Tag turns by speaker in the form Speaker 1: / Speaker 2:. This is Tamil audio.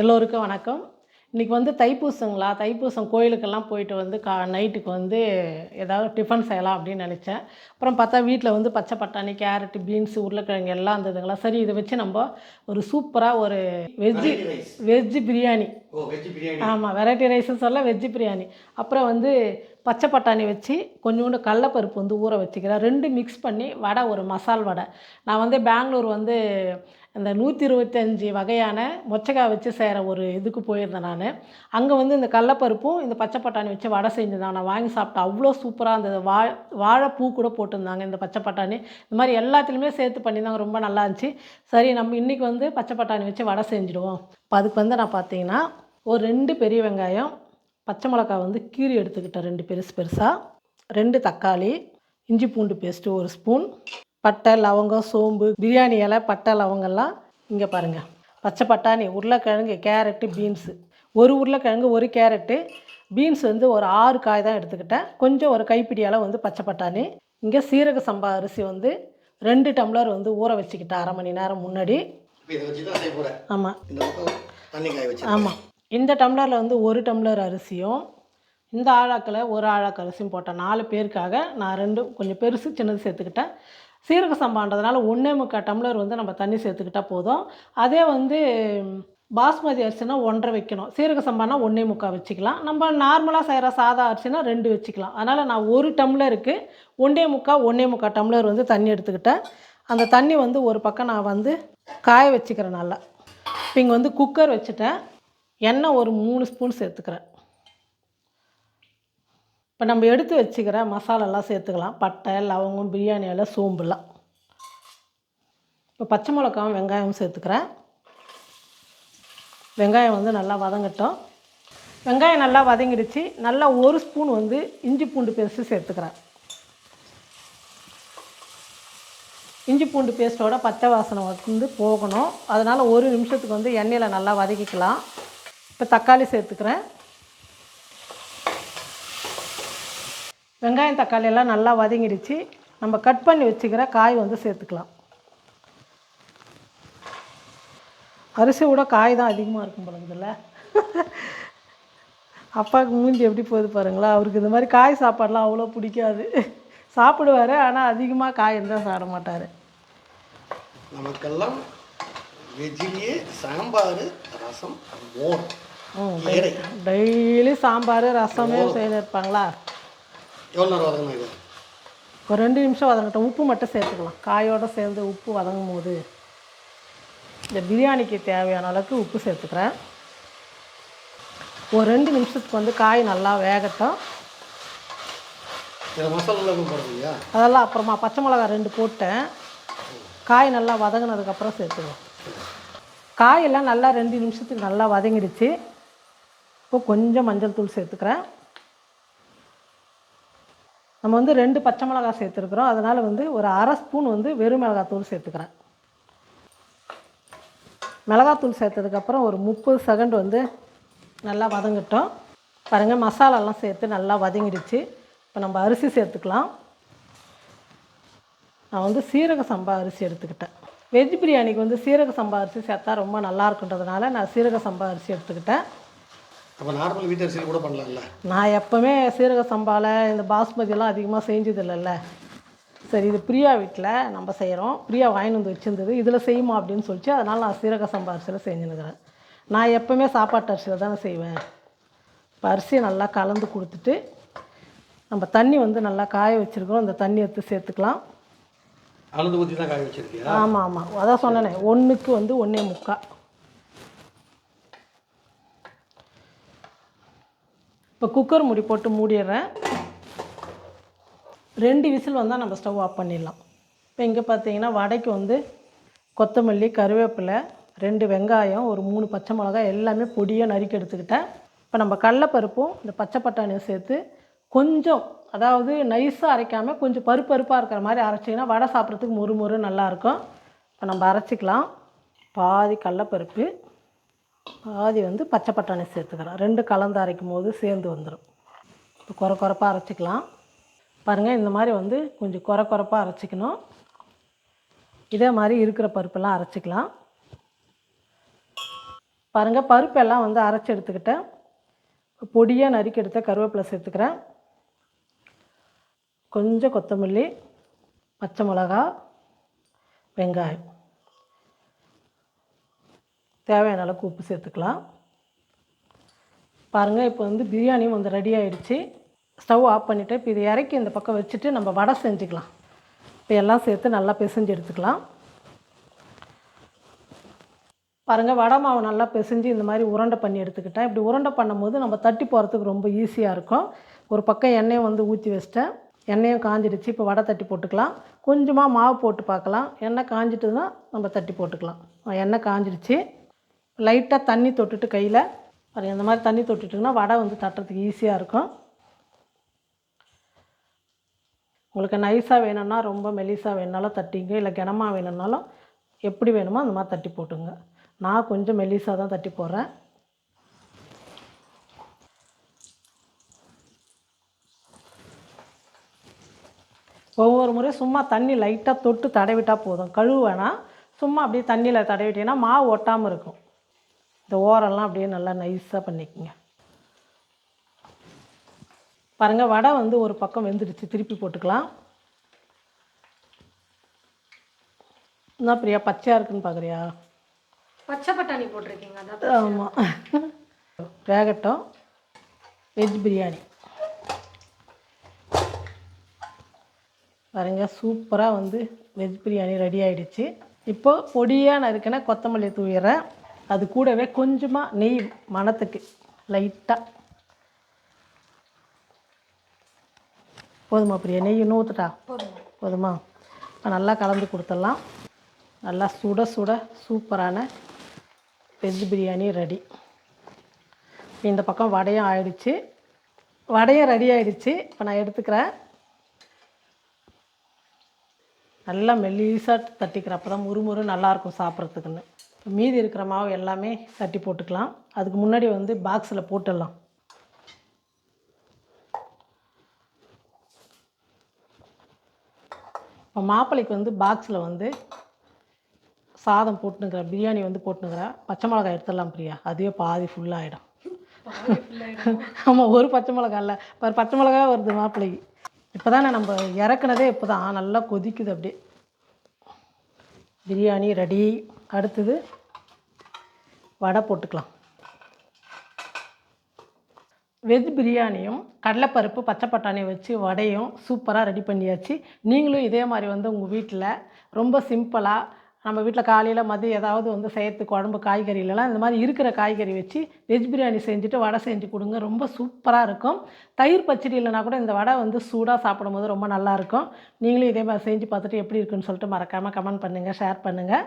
Speaker 1: எல்லோருக்கும் வணக்கம். இன்றைக்கி வந்து தைப்பூசங்களா? தைப்பூசம் கோயிலுக்கெல்லாம் போயிட்டு வந்து கா நைட்டுக்கு வந்து ஏதாவது டிஃபன் செய்யலாம் அப்படின்னு நினச்சேன். அப்புறம் பார்த்தா வீட்டில் வந்து பச்சை பட்டாணி கேரட்டு பீன்ஸ் உருளைக்கிழங்கு எல்லாம் இருந்ததுங்களா சரி இதை வச்சு நம்ம ஒரு சூப்பராக ஒரு வெஜ்ஜு. வெஜ்ஜு பிரியாணி. ஆமாம் வெரைட்டி ரைஸ்னு சொல்ல வெஜ்ஜு பிரியாணி. அப்புறம் வந்து பச்சை பட்டாணி வச்சு கொஞ்சோண்டு கடலப்பருப்பு வந்து ஊற வச்சுக்கிறேன். ரெண்டு மிக்ஸ் பண்ணி வடை ஒரு மசால் வடை. நான் வந்து பெங்களூர் வந்து அந்த நூற்றி இருபத்தஞ்சி வகையான மொச்சக்காய் வச்சு செய்கிற ஒரு இதுக்கு போயிருந்தேன் நான். அங்கே வந்து இந்த கடலப்பருப்பும் இந்த பச்சை பட்டாணி வச்சு வடை செஞ்சுதான் நான் வாங்கி சாப்பிட்டேன். அவ்வளோ சூப்பராக இருந்தது. வா வாழைப்பூ கூட போட்டிருந்தாங்க இந்த பச்சை பட்டாணி. இந்த மாதிரி எல்லாத்துலேயுமே சேர்த்து பண்ணியிருந்தாங்க. ரொம்ப நல்லா இருந்துச்சு. சரி நம்ம இன்றைக்கி வந்து பச்சை பட்டாணி வச்சு வடை செஞ்சுடுவோம். இப்போ அதுக்கு வந்து நான் பார்த்தீங்கன்னா ஒரு ரெண்டு பெரிய வெங்காயம் பச்சை மிளகாய் வந்து கீரி எடுத்துக்கிட்டேன். ரெண்டு பெருசு பெருசாக ரெண்டு தக்காளி இஞ்சி பூண்டு பேஸ்ட்டு ஒரு ஸ்பூன். பட்டை லவங்கம் சோம்பு பிரியாணி இலை பட்டை லவங்கம்லாம் இங்கே பாருங்கள் பச்சை பட்டாணி உருளைக்கிழங்கு கேரட்டு பீன்ஸு. ஒரு உருளைக்கிழங்கு ஒரு கேரட்டு. பீன்ஸ் வந்து ஒரு ஆறு காய் தான் எடுத்துக்கிட்டேன். கொஞ்சம் ஒரு கைப்பிடி அளவு வந்து பச்சை பட்டாணி. இங்கே சீரக சம்பா அரிசி வந்து ரெண்டு டம்ளர் வந்து ஊற வச்சுக்கிட்டேன் அரை மணி நேரம் முன்னாடி. ஆமாம் ஆமாம் இந்த டம்ளரில் வந்து ஒரு டம்ளர் அரிசியும் இந்த ஆழாக்கில் ஒரு ஆழாக்கு அரிசியும் போட்டேன். நாலு பேருக்காக நான் ரெண்டும் கொஞ்சம் பெருசு சின்னது சேர்த்துக்கிட்டேன். சீரக சம்பான்றதுனால ஒன்றே முக்கால் டம்ளர் வந்து நம்ம தண்ணி சேர்த்துக்கிட்டா போதும். அதே வந்து பாஸ்மதி அரிசினா ஒன்றரை வைக்கணும். சீரக சம்பானா ஒன்றே முக்கால் வச்சுக்கலாம். நம்ம நார்மலாக செய்கிற சாதா அரிசினா ரெண்டு வச்சுக்கலாம். அதனால் நான் ஒரு டம்ளருக்கு ஒன்றே முக்கால் ஒன்றே முக்கால் டம்ளர் வந்து தண்ணி எடுத்துக்கிட்டேன். அந்த தண்ணி வந்து ஒரு பக்கம் நான் வந்து காய வச்சுக்கிறேன் நல்லா. இப்போ இங்கே வந்து குக்கர் வச்சுட்டேன். எண்ணெய் ஒரு மூணு ஸ்பூன் சேர்த்துக்கிறேன். இப்போ நம்ம எடுத்து வச்சுக்கிற மசாலாலாம் சேர்த்துக்கலாம். பட்டை லவங்கம் பிரியாணி இலை சோம்புலாம். இப்போ பச்சை மிளகாவும் வெங்காயமும் சேர்த்துக்கிறேன். வெங்காயம் வந்து நல்லா வதங்கட்டும். வெங்காயம் நல்லா வதங்கிடுச்சு. நல்லா ஒரு ஸ்பூன் வந்து இஞ்சி பூண்டு பேஸ்ட்டு சேர்த்துக்கிறேன். இஞ்சி பூண்டு பேஸ்ட்டோட பச்சை வாசனை வந்து போகணும். அதனால் ஒரு நிமிஷத்துக்கு வந்து எண்ணெயில் நல்லா வதக்கிக்கலாம். இப்போ தக்காளி சேர்த்துக்கிறேன். வெங்காயம் தக்காளி எல்லாம் நல்லா வதங்கிடுச்சு. நம்ம கட் பண்ணி வச்சுக்கிற காய் வந்து சேர்த்துக்கலாம். அரிசி விட காய் தான் அதிகமாக இருக்கும் போலங்குதுல்ல அப்பாவுக்கு மூஞ்சி எப்படி போகுது பாருங்களா? அவருக்கு இந்த மாதிரி காய் சாப்பாடெலாம் அவ்வளோ பிடிக்காது. சாப்பிடுவார் ஆனால் அதிகமாக காய் இருந்தால் சாப்பிட மாட்டார்.
Speaker 2: நமக்கெல்லாம் வெஜ்ஜிலேயே சாம்பார் ரசம் மோர்
Speaker 1: டெய்லி சாம்பார் ரசமே செய்து இருப்பாங்களா
Speaker 2: எவ்வளோ நேரம் வதங்கணும் இது?
Speaker 1: ஒரு ரெண்டு நிமிஷம் வதங்கட்டும். உப்பு மட்டும் சேர்த்துக்கலாம். காயோடு சேர்ந்து உப்பு வதங்கும் போது இந்த பிரியாணிக்கு தேவையான அளவுக்கு உப்பு சேர்த்துக்கிறேன். ஒரு ரெண்டு நிமிஷத்துக்கு வந்து காய் நல்லா வேகட்டும். அதெல்லாம் அப்புறமா பச்சை மிளகாய் ரெண்டு போட்டேன். காய் நல்லா வதங்கினதுக்கப்புறம் சேர்த்துக்கலாம். காயெல்லாம் நல்லா ரெண்டு நிமிஷத்துக்கு நல்லா வதங்கிடுச்சு. இப்போ கொஞ்சம் மஞ்சள் தூள் சேர்த்துக்கிறேன். நம்ம வந்து ரெண்டு பச்சை மிளகாய் சேர்த்துருக்குறோம். அதனால் வந்து ஒரு அரை ஸ்பூன் வந்து வெறும் மிளகாத்தூள் சேர்த்துக்கிறேன். மிளகாத்தூள் சேர்த்ததுக்கப்புறம் ஒரு முப்பது செகண்ட் வந்து நல்லா வதங்கட்டும். பாருங்கள் மசாலாலாம் சேர்த்து நல்லா வதங்கிடுச்சு. இப்போ நம்ம அரிசி சேர்த்துக்கலாம். நான் வந்து சீரக சம்பா அரிசி எடுத்துக்கிட்டேன். வெஜ் பிரியாணிக்கு வந்து சீரக சம்பா அரிசி சேர்த்தா ரொம்ப நல்லா இருக்குன்றதுனால நான் சீரக சம்பா அரிசி எடுத்துக்கிட்டேன்.
Speaker 2: அப்போ நார்மல் வீட்டு அரிசியில் கூட பண்ணலாம்ல?
Speaker 1: நான் எப்போவுமே சீரக சம்பாவில் இந்த பாஸ்மதியெல்லாம் அதிகமாக செஞ்சது இல்லைல்ல சரி இது பிரியா வீட்டில் நம்ம செய்கிறோம் பிரியா வாங்கிட்டு வந்து வச்சுருந்தது. இதில் செய்யுமா அப்படின்னு சொல்லிச்சு அதனால் நான் சீரக சம்பா அரிசியில் செஞ்சுனுக்கிறேன். நான் எப்போவுமே சாப்பாட்டு அரிசியில் தானே செய்வேன். இப்போ அரிசியை நல்லா கலந்து கொடுத்துட்டு நம்ம தண்ணி வந்து நல்லா காய வச்சுருக்கோம் அந்த தண்ணி எடுத்து சேர்த்துக்கலாம்.
Speaker 2: அளந்து ஊற்றி தான் காய வச்சிருக்கியா?
Speaker 1: ஆமாம் ஆமாம் அதான் சொன்னேனே ஒன்றுக்கு வந்து ஒன்றே முக்கா. இப்போ குக்கர் மூடி போட்டு மூடிடுறேன். ரெண்டு விசில் வந்தால் நம்ம ஸ்டவ் ஆஃப் பண்ணிடலாம். இப்போ இங்கே பார்த்தீங்கன்னா வடைக்கு வந்து கொத்தமல்லி கருவேப்பிலை ரெண்டு வெங்காயம் ஒரு மூணு பச்சை மிளகாய் எல்லாமே பொடியாக நறுக்கி எடுத்துக்கிட்டேன். இப்போ நம்ம கடலப்பருப்பும் இந்த பச்சை பட்டாணியும் சேர்த்து கொஞ்சம் அதாவது நைஸாக அரைக்காமல் கொஞ்சம் பருப்பு பருப்பாக இருக்கிற மாதிரி அரைச்சிங்கன்னா வடை சாப்பிட்றதுக்கு முறு முறு நல்லாயிருக்கும் இப்போ நம்ம அரைச்சிக்கலாம். பாதி கடலப்பருப்பு பாதி வந்து பச்சை பட்டாணி சேர்த்துக்கிறேன். ரெண்டு கலந்து அரைக்கும் போது சேர்ந்து வந்துடும் இப்போ குறை குறைப்பாக அரைச்சிக்கலாம். பாருங்கள் இந்த மாதிரி வந்து கொஞ்சம் குறை குறைப்பாக அரைச்சிக்கணும். இதே மாதிரி இருக்கிற பருப்பெல்லாம் அரைச்சிக்கலாம். பாருங்கள் பருப்பெல்லாம் வந்து அரைச்சி எடுத்துக்கிட்டேன். பொடியாக நறுக்கி எடுத்த கருவேப்பிலை சேர்த்துக்கிறேன். கொஞ்சம் கொத்தமல்லி பச்சை மிளகா வெங்காயம். தேவையான அளவுக்கு உப்பு சேர்த்துக்கலாம். பாருங்கள் இப்போ வந்து பிரியாணியும் வந்து ரெடி ஆகிடுச்சி ஸ்டவ் ஆஃப் பண்ணிவிட்டு இப்போ இதை இறக்கி இந்த பக்கம் வச்சுட்டு நம்ம வடை செஞ்சுக்கலாம். இப்போ எல்லாம் சேர்த்து நல்லா பிசைஞ்சு எடுத்துக்கலாம். பாருங்கள் வடை மாவு நல்லா பிசைஞ்சு இந்த மாதிரி உருண்டை பண்ணி எடுத்துக்கிட்டேன். இப்படி உருண்டை பண்ணும்போது நம்ம தட்டி போகிறதுக்கு ரொம்ப ஈஸியாக இருக்கும். ஒரு பக்கம் எண்ணெயை வந்து ஊற்றி வச்சிட்டேன். எண்ணெயும் காஞ்சிடுச்சு. இப்போ வடை தட்டி போட்டுக்கலாம். கொஞ்சமாக மாவு போட்டு பார்க்கலாம். எண்ணெய் காஞ்சிட்டுதுன்னா நம்ம தட்டி போட்டுக்கலாம். எண்ணெய் காஞ்சிடுச்சு. லைட்டாக தண்ணி தொட்டுட்டு கையில். பாருங்க இந்த மாதிரி தண்ணி தொட்டுட்டிங்கன்னா வடை வந்து தட்டுறதுக்கு ஈஸியாக இருக்கும். உங்களுக்கு நைஸாக வேணும்னா ரொம்ப மெலிசாக வேணுனாலும் தட்டிங்க. இல்லை கிணமாக வேணும்னாலும் எப்படி வேணுமோ அந்த மாதிரி தட்டி போட்டுங்க. நான் கொஞ்சம் மெலிசாக தான் தட்டி போடுறேன். ஒவ்வொரு முறையும் சும்மா தண்ணி லைட்டாக தொட்டு தடவிட்டால் போதும். கழுவு வேணாம் சும்மா அப்படியே தண்ணியில் தடவிட்டீங்கன்னா மாவு ஒட்டாமல் இருக்கும். இந்த ஓரெல்லாம் அப்படியே நல்லா நைஸாக பண்ணிக்கோங்க. பாருங்கள் வடை வந்து ஒரு பக்கம் வெந்துடுச்சு. திருப்பி போட்டுக்கலாம். என்ன பிரியா பச்சையாக இருக்குன்னு பார்க்குறியா
Speaker 3: பச்சை பட்டாணி போட்டிருக்கீங்க
Speaker 1: ஆமாம் வேகட்டும். வெஜ் பிரியாணி. பாருங்க சூப்பராக வந்து வெஜ் பிரியாணி ரெடி ஆயிடுச்சு. இப்போ பொடியாக நறுக்கின கொத்தமல்லி தூவிடுறேன். அது கூடவே கொஞ்சமாக நெய் மணத்துக்கு லைட்டாக போதுமா பிரியா? நெய் இன்னும் ஊற்றுட்டா
Speaker 3: போதும்?
Speaker 1: இப்போ நல்லா கலந்து கொடுத்துடலாம். நல்லா சுட சுட சூப்பரான வெஜ் பிரியாணி ரெடி. இந்த பக்கம் வடையும் ஆயிடுச்சு. வடையும் ரெடி ஆயிடுச்சு. இப்போ நான் எடுத்துக்கிறேன். நல்லா மெல்லிசாக தட்டிக்கிறேன். அப்போ தான் முறுமுறு நல்லாயிருக்கும் சாப்பிட்றதுக்குன்னு. மீதி இருக்கிற மாவு எல்லாமே தட்டி போட்டுக்கலாம். அதுக்கு முன்னாடி வந்து பாக்ஸில் போட்டுடலாம். இப்போ மாப்பிள்ளைக்கு வந்து பாக்ஸில் வந்து சாதம் போட்டுனுக்கிற பிரியாணி வந்து போட்டுனுக்கிறேன் பச்சை மிளகாய் எடுத்துடலாம் பிரியா. அதுவே பாதி ஃபுல்லாகிடும் ஆமாம் ஒரு பச்சை மிளகா இல்லை. இப்போ பச்சை மிளகா வருது மாப்பிள்ளைக்கு இப்போ தானே நம்ம இறக்குனதே இப்போ தான் நல்லா கொதிக்குது அப்படியே. பிரியாணி ரெடி. அடுத்தது வடை போட்டுக்கலாம். வெஜ் பிரியாணியும் கடலைப்பருப்பு பச்சை பட்டாணி வச்சு வடையும் சூப்பராக ரெடி பண்ணியாச்சு. நீங்களும் இதே மாதிரி வந்து உங்கள் வீட்டில் ரொம்ப சிம்பிளாக நம்ம வீட்டில் காலையில் மதியம் ஏதாவது வந்து செய்யறதுக்கு குழம்பு காய்கறி இந்த மாதிரி இருக்கிற காய்கறி வச்சு வெஜ் பிரியாணி செஞ்சுட்டு வடை செஞ்சு கொடுங்க. ரொம்ப சூப்பராக இருக்கும். தயிர் பச்சடி இல்லைனா கூட இந்த வடை வந்து சூடாக சாப்பிடும்போது ரொம்ப நல்லாயிருக்கும் நீங்களும் இதே மாதிரி செஞ்சு பார்த்துட்டு எப்படி இருக்குன்னு சொல்லிட்டு மறக்காமல் கமெண்ட் பண்ணுங்கள் ஷேர் பண்ணுங்கள்